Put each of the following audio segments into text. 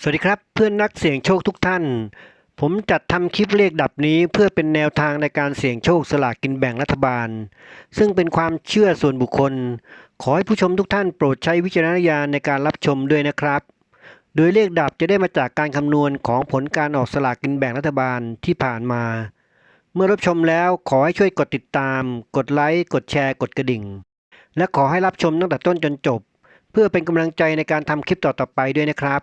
สวัสดีครับเพื่อนนักเสี่ยงโชคทุกท่าน ผมจัดทำคลิปเลขดับนี้เพื่อเป็นแนวทางในการเสี่ยงโชคสลากกินแบ่งรัฐบาล ซึ่งเป็นความเชื่อส่วนบุคคล ขอให้ผู้ชมทุกท่านโปรดใช้วิจารณญาณในการรับชมด้วยนะครับ โดยเลขดับจะได้มาจากการคำนวณของผลการออกสลากกินแบ่งรัฐบาลที่ผ่านมา เมื่อรับชมแล้วขอให้ช่วยกดติดตาม กดไลค์กดแชร์กดกระดิ่ง และขอให้รับชมตั้งแต่ต้นจนจบ เพื่อเป็นกำลังใจในการทำคลิปต่อๆไปด้วยนะครับ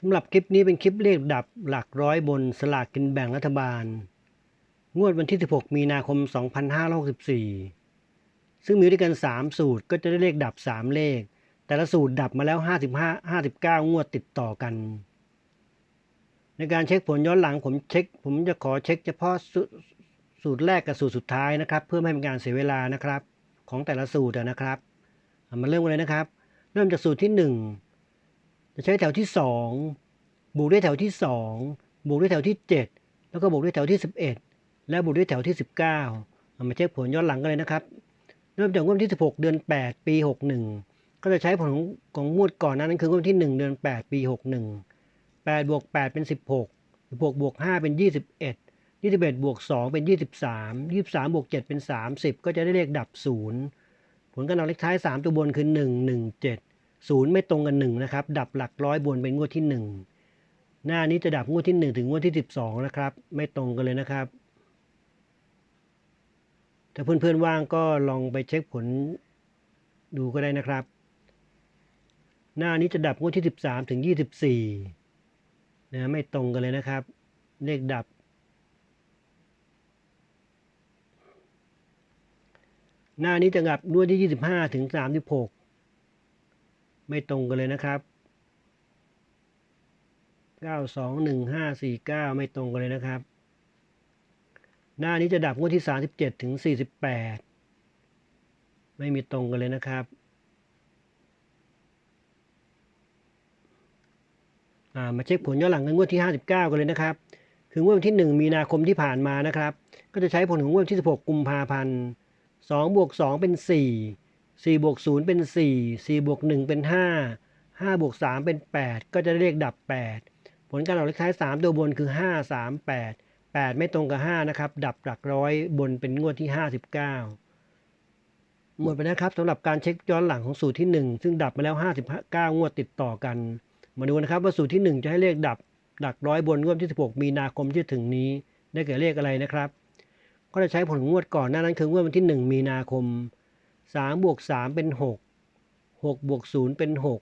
สำหรับคลิปนี้เป็นคลิปเลขดับหลักร้อยบนสลากกินแบ่งรัฐบาล งวดวันที่ 16 มีนาคม 2564 ซึ่งมีด้วยกัน 3 สูตรก็จะได้เลขดับ 3 เลข แต่ละสูตรดับมาแล้ว 55 59 งวดติดต่อกัน ในการเช็คผลย้อนหลังผมเช็ค ผมจะขอเช็คเฉพาะสสูตรแรกกับสูตรสุดท้ายนะครับ เพื่อไม่ให้เป็นการเสียเวลานะครับ ของแต่ละสูตรนะครับ มาเริ่มกันเลยนะครับ เริ่มจากสูตรที่ 1 จะใช้แถวที่ 2 บวกด้วยแถวที่ 2 บวกด้วยแถวที่ 7 แล้วก็บวกด้วยแถวที่ 11 และบวกด้วยแถวที่ 19เอามาเช็คผลย้อนหลังกันเลยนะครับ เริ่มจากงวดที่ 16 เดือน 8 ปี 61 ก็จะใช้ผลของงวดก่อนนั้นคืองวดที่ 1 เดือน 8 ปี 61 8บวก8เป็น 16 16บวก5เป็น 21 21บวก2เป็น 23 23บวก7เป็น 30 ก็จะได้เลขดับ 0 ผลการออกเลขท้าย 3 ตัวบนคือ 1 1 7 0ไม่ตรงกัน1นะครับ ดับหลักร้อยบนเป็นงวดที่1หน้านี้จะดับงวดที่1ถึงงวดที่12นะครับ ไม่ตรงกันเลยนะครับ ถ้าเพื่อนๆว่างก็ลองไปเช็คผลดูก็ได้นะครับ หน้านี้จะดับงวดที่13ถึง24นะไม่ตรงกันเลยนะครับ เลขดับ หน้านี้จะดับงวดที่25ถึง36 ไม่ตรงกันเลยนะครับ 921549 ไม่ตรงกันเลยนะครับ หน้านี้จะดับงวดที่ 37 ถึง 48 ไม่มีตรงกันเลยนะครับมาเช็คผลย้อนหลังกันงวดที่ 59 กันเลยนะครับ คืองวดวันที่ 1 มีนาคมที่ผ่านมานะครับ ก็จะใช้ผลของงวดที่ 16 กุมภาพันธ์2บวก2เป็น 4 4บวก0เป็น 4 4บวก1เป็น 5 5บวก3เป็น 8 ก็จะได้เลขดับ 8 ผลการออกเลขท้าย 3 ตัวบนคือ 5 3 8 8 ไม่ตรงกับ 5 นะครับ ดับหลักร้อยบนเป็นงวดที่ 59 หมดไปนะครับสำหรับการเช็คย้อนหลังของสูตรที่ 1 ซึ่งดับมาแล้ว 59 งวดติดต่อกัน มาดูนะครับว่าสูตรที่ 1 จะให้เลขดับหลักร้อยบนงวดที่ 16 มีนาคมที่ถึงนี้ ได้แก่เลขอะไรนะครับ ก็จะใช้ผลงวดก่อนหน้านั้นคืองวดวันที่ 1 มีนาคม 3บวก3เป็น 6 6บวก0เป็น 6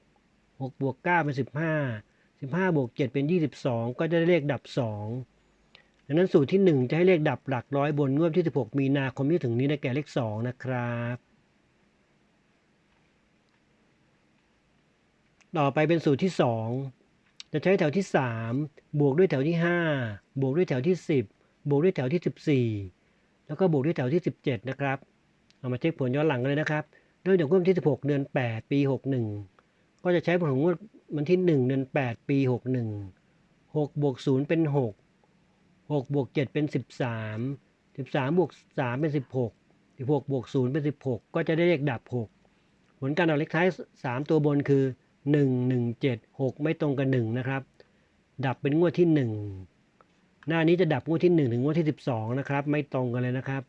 6บวก9เป็น 15 15บวก7เป็น 22 ก็จะได้เลขดับ 2 ดังนั้นสูตรที่ 1 จะให้เลขดับหลักร้อยบนงวดที่ 16 มีนาคมที่ถึงนี้ได้แก่เลข 2 นะครับ ต่อไปเป็นสูตรที่ 2 จะใช้แถวที่ 3 บวกด้วยแถวที่ 5 บวกด้วยแถวที่ 10 บวกด้วยแถวที่ 14 แล้วก็บวกด้วยแถวที่ 17 นะครับ เอามาเช็คผลย้อนหลังกันเลยนะครับเริ่มจากงวดที่ 16 เดือน 8 ปี 61 ก็จะใช้ผลของงวดวันที่ 1 เดือน 8 ปี 61 6บวก0เป็น 6 6บวก7เป็น 13 13บวก3เป็น 16 16บวก0เป็น 16 ก็จะได้เลขดับ 6 ผลการออกเลขท้าย 3 ตัวบนคือ 1 1 7 6 ไม่ตรงกับ1นะครับ ดับเป็นงวดที่ 1 หน้านี้จะดับงวดที่ 1 ถึงงวดที่ 12 นะครับ ไม่ตรงกันเลยนะครับ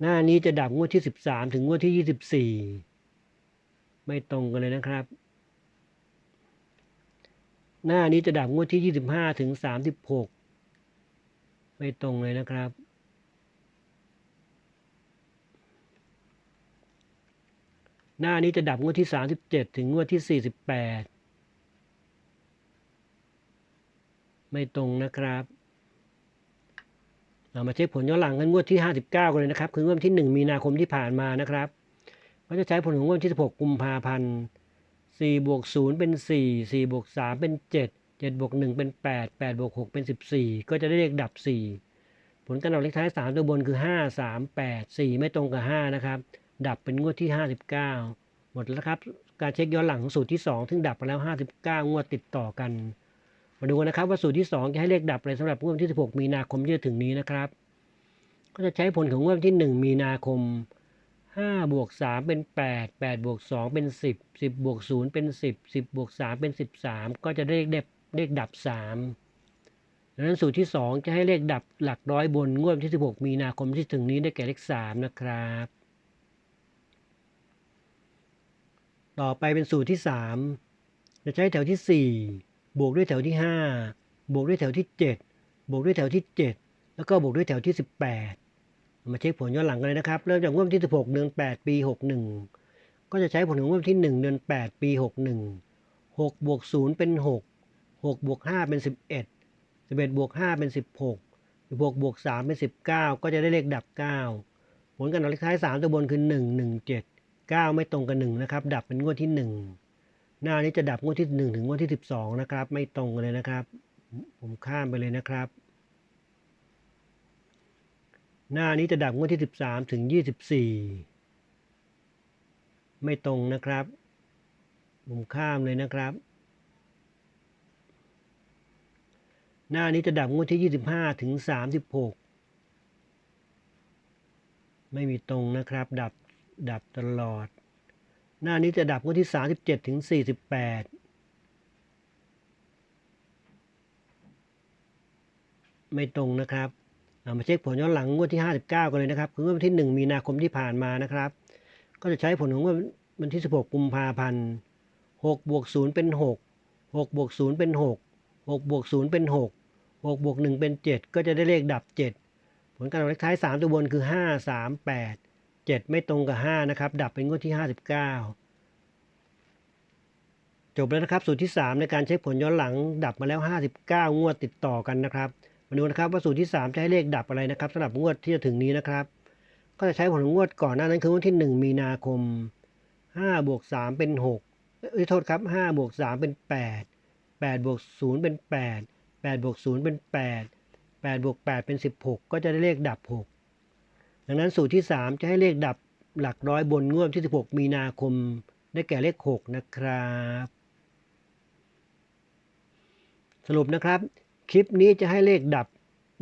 หน้านี้จะดับงวดที่ 13 ถึงงวดที่ 24 ไม่ตรงกันเลยนะครับ หน้านี้จะดับงวดที่ 25 ถึง 36 ไม่ตรงเลยนะครับ หน้านี้จะดับงวดที่ 37 ถึงงวดที่ 48 ไม่ตรงนะครับามาเช็คผลย้อนหลังกันงวดที่ 59 กันเลยนะครับคืองวดที่ 1 มีนาคมที่ผ่านมานะครับก็จะใช้ผลของงวดที่ 16 กุมภาพันธ์4บวก0เป็น 4 4บวก3เป็น 7 7บวก1เป็น 8 8บวก6เป็น 14 ก็จะได้เลขดับ 4 ผลการออกเลขท้าย 3 ตัวบนคือ 5 3 8 4 ไม่ตรงกับ 5 นะครับ ดับเป็นงวดที่ 59 หมดแล้วครับ การเช็คย้อนหลังของสูตรที่ 2 ซึ่งดับไปแล้ว 59 งวดติดต่อกัน มาดูนะครับว่าสูตรที่ 2 จะให้เลขดับอะไรสำหรับงวดที่ 16 มีนาคมที่จะถึงนี้นะครับ ก็จะใช้ผลของงวดที่ 1 มีนาคม5บวก3เป็น 8 8บวก2เป็น 10 10บวก0เป็น 10 10บวก3เป็น 13 ก็จะได้เลขเลขดับ 3 ดังนั้นสูตรที่ 2 จะให้เลขดับหลักร้อยบนงวดที่ 16 มีนาคมที่ถึงนี้ได้แก่เลข 3 นะครับ ต่อไปเป็นสูตรที่ 3 จะใช้แถวที่ 4 บวกด้วยแถวที่ 5 บวกด้วยแถวที่ 7 บวกด้วยแถวที่ 7 แล้วก็บวกด้วยแถวที่ 18 มาเช็คผลย้อนหลังกันเลยนะครับ เริ่มจากงวดที่ 16 เดือน 8 ปี 61 ก็จะใช้ผลของงวดที่ 1 เดือน 8 ปี 61 6บวก0เป็น 6 6บวก5เป็น 11 11บวก5เป็น 16 16บวก3เป็น 19 ก็จะได้เลขดับ 9 ผลการออกเลขท้าย 3 ตัวบนคือ 1 1 7 9 ไม่ตรงกับ1นะครับ ดับเป็นงวดที่ 1 หน้านี้จะดับงวดที่ 1 ถึงงวดที่ 12 นะครับ ไม่ตรงเลยนะครับ ผมข้ามไปเลยนะครับ หน้านี้จะดับงวดที่ 13 ถึง 24 ไม่ตรงนะครับ ผมข้ามเลยนะครับ หน้านี้จะดับงวดที่ 25 ถึง 36 ไม่มีตรงนะครับ ดับดับตลอด หน้านี้จะดับงวดที่ 37 ถึง 48 ไม่ตรงนะครับามาเช็คผลย้อนหลังงวดที่ 59 กันเลยนะครับคืองวดวันที่ 1 มีนาคมที่ผ่านมานะครับ ก็จะใช้ผลของงวดวันที่ 16 กุมภาพันธ์6บวก0เป็น 6 6บวก0เป็น 6 6บวก0เป็น 6 6บวก1เป็น 7 ก็จะได้เลขดับ 7 ผลการออกเลขท้าย 3 ตัวบนคือ 5 3 8 7 ไม่ตรงกับ 5 นะครับ ดับเป็นงวดที่ 59 จบแล้วนะครับ สูตรที่ 3 ในการเช็คผลย้อนหลัง ดับมาแล้ว 59 งวดติดต่อกันนะครับ มาดูนะครับว่าสูตรที่ 3 จะให้เลขดับอะไรนะครับสำหรับงวดที่จะถึงนี้นะครับ ก็จะใช้ผลของงวดก่อนหน้านั้นคือวันที่ 1 มีนาคม5บวก3เป็น6เอ้ยโทษครับ5บวก3เป็น 8 8บวก0เป็น 8 8บวก0เป็น 8 8บวก8เป็น 16 ก็จะได้เลขดับ 6 ดังนั้นสูตรที่ 3 จะให้เลขดับหลักร้อยบนงวดที่ 16 มีนาคม ได้แก่เลข 6 นะครับ สรุปนะครับ คลิปนี้จะให้เลขดับ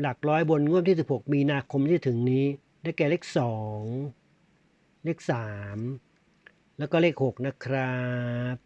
หลักร้อยบนงวดที่ 16 มีนาคมที่ถึงนี้ ได้แก่เลข 2 เลข 3 แล้วก็เลข 6 นะครับ